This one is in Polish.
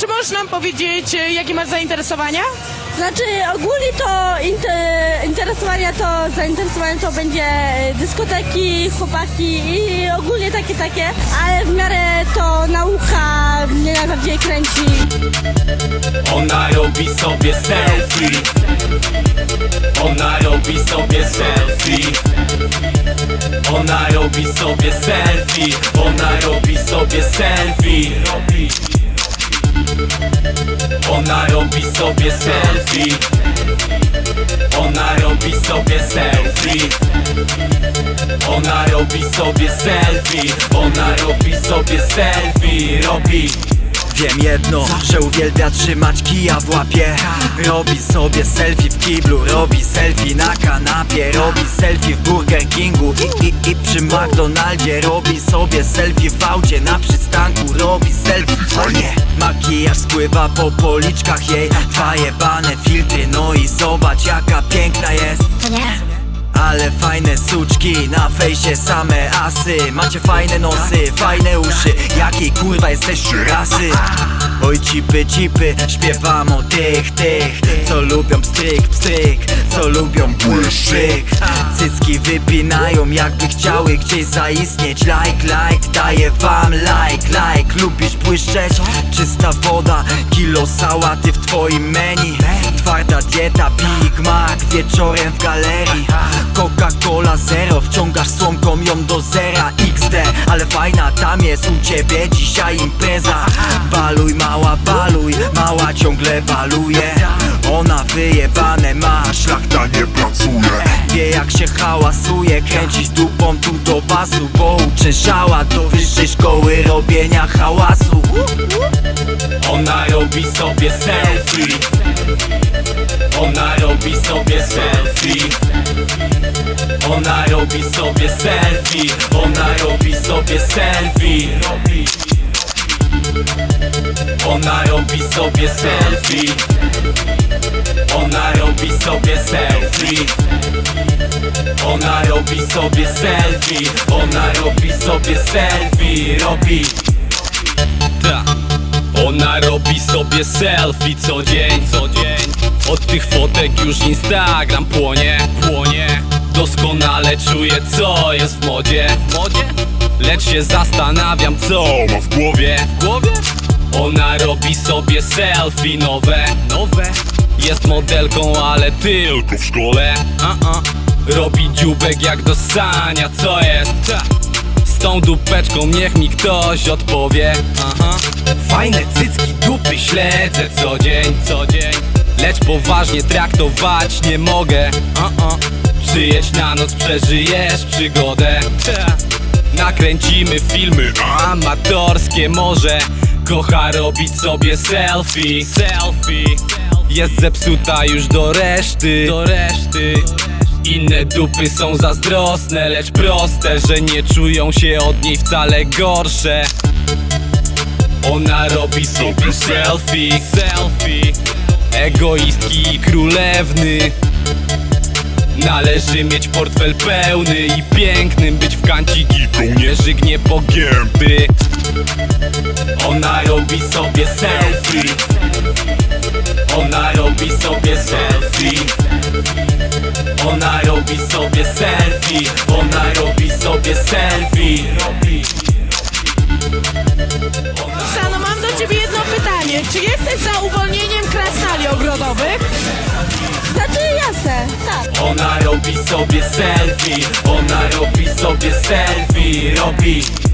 Czy możesz nam powiedzieć, e, jakie masz zainteresowania? Znaczy ogólnie to inte, interesowania to zainteresowanie to będzie dyskoteki, chłopaki i ogólnie takie takie, ale w miarę to nauka mnie najbardziej kręci. Ona robi sobie selfie Ona robi sobie selfie Ona robi sobie selfie Ona robi sobie selfie robi. Ona robi sobie selfie. Ona robi sobie selfie. Ona robi sobie selfie. Ona robi sobie selfie robi Wiem jedno, że uwielbia trzymać kija w łapie. Robi sobie selfie w kiblu, robi selfie na kanapie Robi selfie w Burger Kingu i, i, i przy McDonaldzie. Robi sobie selfie w aucie na przystanku Robi selfie, o nie! Makijaż spływa po policzkach jej Dwa jebane filtry, no i zobacz na fejsie same asy. Macie fajne nosy, fajne uszy. Jakiej kurwa jesteście rasy? Oj cipy, cipy, śpiewam o tych, tych Co lubią pstryk, pstryk Co lubią błyszczyk Cycki wypinają jakby chciały gdzieś zaistnieć. Like, like, daję wam like, like. Lubisz błyszczeć? Czysta woda, kilo sałaty w twoim menu. Twarda dieta, Big Mac wieczorem w galerii słomką ją do zera XD, ale fajna tam jest u ciebie dzisiaj impreza. Baluj mała, baluj, mała ciągle baluje. Ona wyjebane ma, Szlachta nie pracuje. Wie jak się hałasuje Kręcić dupą tu do basu, bo uczęszała do wyższej szkoły robienia hałasu. Ona robi sobie selfie. Ona robi sobie selfie Ona robi sobie selfie. Ona robi sobie selfie. Ona robi sobie selfie. Ona robi sobie selfie. Ona robi sobie selfie. Ona robi sobie selfie. Robi. Ona robi sobie selfie co dzień, co dzień. Od tych fotek już Instagram płonie, płonie Doskonale czuję co jest w modzie, w modzie? Lecz się zastanawiam co ma w głowie, w głowie? Ona robi sobie selfie nowe, nowe? Jest modelką, ale tylko w szkole. Uh-uh. Robi dziubek jak do sania, co jest? Ta. Z tą dupeczką niech mi ktoś odpowie. Aha. Fajne cycki dupy śledzę co dzień, co dzień. Lecz poważnie traktować nie mogę. Uh-uh. Przyjedź na noc, przeżyjesz przygodę. Nakręcimy filmy amatorskie może Kocha robić sobie selfie. Selfie. Jest zepsuta już do reszty. Do reszty. Inne dupy są zazdrosne, lecz proste Że nie czują się od niej wcale gorsze. Ona robi sobie selfie, selfie. Egoistki i królewny Należy mieć portfel pełny i pięknym Być w kanciki kołnierzy gnie po gęby Ona robi sobie selfie Ona robi sobie selfie ona robi sobie selfie Ona robi sobie selfie. Sano, mam do ciebie jedno pytanie. Czy jesteś za uwolnieniem krasnali ogrodowych? chce tak. Ona robi sobie selfie Ona robi sobie selfie Robi